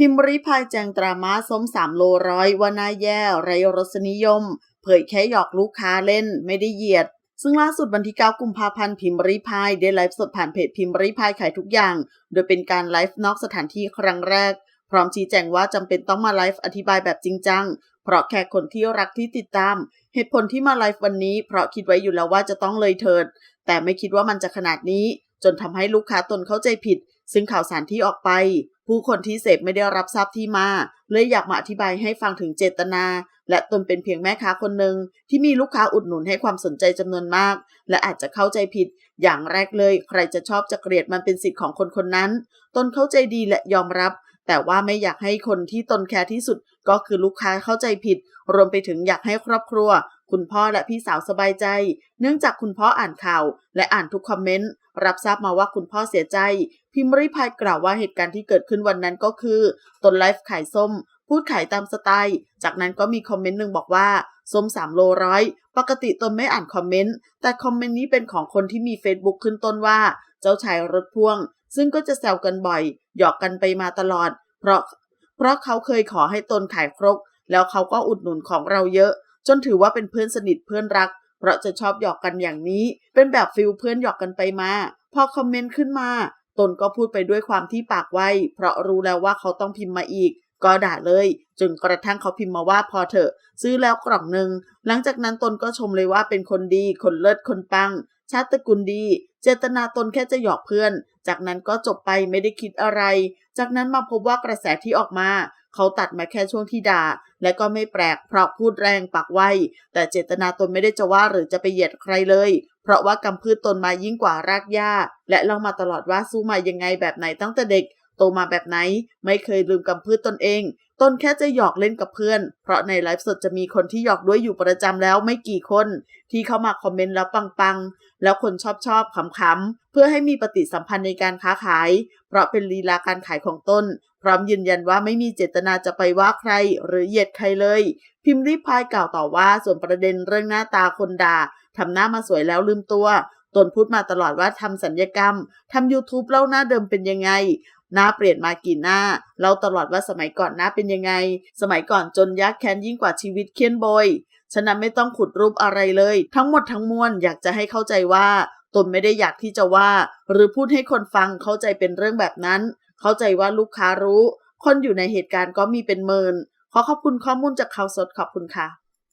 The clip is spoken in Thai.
พิมพ์ริพายแจงตรามาส้มสามโลร้อยว่าน่าแย่ไรรสนิยม เผยแค่หยอกลูกค้าเล่นไม่ได้เหยียด ซึ่งล่าสุดวันที่ 9 กุมภาพันธ์พิมพ์ริพายได้ไลฟ์สดผ่านเพจพิมพ์ริพายขายทุกอย่าง โดยเป็นการไลฟ์นอกสถานที่ครั้งแรก พร้อมชี้แจงว่าจำเป็นต้องมาไลฟ์อธิบายแบบจริงจัง เพราะแค่คนที่รักที่ติดตาม เหตุผลที่มาไลฟ์วันนี้ เพราะคิดไว้อยู่แล้วว่าจะต้องเลยเถิด แต่ไม่คิดว่ามันจะขนาดนี้ จนทำให้ลูกค้าตนเข้าใจผิด ซึ่งข่าวสารที่ออกไป ผู้คนที่เสพไม่ได้รับทราบที่มา เลยอยากมาอธิบายให้ฟังถึงเจตนา และตนเป็นเพียงแม่ค้าคนหนึ่งที่มีลูกค้าอุดหนุนให้ความสนใจจำนวนมาก และอาจจะเข้าใจผิด อย่างแรกเลย ใครจะชอบจะเกลียดมันเป็นสิทธิ์ของคนคนนั้น ตนเข้าใจดีและยอมรับแต่ว่าไม่อยากให้คนที่ตนแคร์ที่สุดก็คือลูกค้าเข้าใจผิด รวมไปถึงอยากให้ครอบครัว คุณพ่อและพี่สาวสบายใจ เนื่องจากคุณพ่ออ่านข่าว และอ่านทุกคอมเมนต์ รับทราบมาว่าคุณพ่อเสียใจ พิมริพายกล่าวว่าเหตุการณ์ที่เกิดขึ้นวันนั้นก็คือ ตนไลฟ์ขายส้ม พูดขายตามสไตล์ จากนั้นก็มีคอมเมนต์หนึ่งบอกว่า ส้มสามโลร้อยปกติตนไม่อ่านคอมเมนต์ แต่คอมเมนต์นี้เป็นของคนที่มี Facebook ขึ้นต้นว่า เจ้าชายรถพ่วง ซึ่งก็จะแซวกันบ่อย หยอกกันไปมาตลอด เพราะ เพราะเขาเคยขอให้ตนขายครก แล้วเขาก็อุดหนุนของเราเยอะ จนถือว่าเป็นเพื่อนสนิทเพื่อนรัก เพราะจะชอบหยอกกันอย่างนี้ เป็นแบบฟิลเพื่อนหยอกกันไปมา พอคอมเมนต์ขึ้นมา ตนก็พูดไปด้วยความที่ปากไวเพราะรู้แล้วว่าเขาต้องพิมพ์มาอีก ก็ด่าเลย จนกระทั่งเขาพิมพ์มาว่าพอเถอะ ซื้อแล้วกล่องหนึ่ง หลังจากนั้นตนก็ชมเลยว่าเป็นคนดี คนเลิศ คนปัง ชาติตระกูลดี เจตนาตนแค่จะหยอกเพื่อน จากนั้นก็จบไปไม่ได้คิดอะไร จากนั้นมาพบว่ากระแสที่ออกมา เขาตัดมาแค่ช่วงที่ด่า และก็ไม่แปลกเพราะพูดแรงปากไวแต่เจตนาตนไม่ได้จะว่าหรือจะไปเหยียดใครเลย เพราะว่ากำพืชตนมายิ่งกว่ารากหญ้า และเล่ามาตลอดว่าสู้มายังไงแบบไหนตั้งแต่เด็ก โตมาแบบไหน ไม่เคยลืมกำพืชตนเองตนแค่จะหยอกเล่นกับเพื่อน เพราะในไลฟ์สดจะมีคนที่หยอกด้วยอยู่ประจำแล้วไม่กี่คน ที่เข้ามาคอมเมนต์แล้วปังๆ แล้วคนชอบชอบขำๆ เพื่อให้มีปฏิสัมพันธ์ในการค้าขาย เพราะเป็นลีลาการขายของตน พร้อมยืนยันว่าไม่มีเจตนาจะไปว่าใครหรือเหยียดใครเลย พิมพ์รีพายกล่าวต่อว่าส่วนประเด็นเรื่องหน้าตาคนด่าทำหน้ามาสวยแล้วลืมตัว ตนพูดมาตลอดว่าทำสัญญกรรมทำ YouTube เล่าหน้าเดิมเป็นยังไง หน้าเปลี่ยนมากี่หน้า เราตลอดว่าสมัยก่อนหน้าเป็นยังไง สมัยก่อนจนยากแค้นยิ่งกว่าชีวิตเคียนโบยฉะนั้นไม่ต้องขุดรูปอะไรเลย ทั้งหมดทั้งมวลอยากจะให้เข้าใจว่า ตนไม่ได้อยากที่จะว่า หรือพูดให้คนฟังเข้าใจเป็นเรื่องแบบนั้น เข้าใจว่าลูกค้ารู้ คนอยู่ในเหตุการณ์ก็มีเป็นหมื่นขอขอบคุณข้อมูลจากข่าวสดขอบคุณค่ะ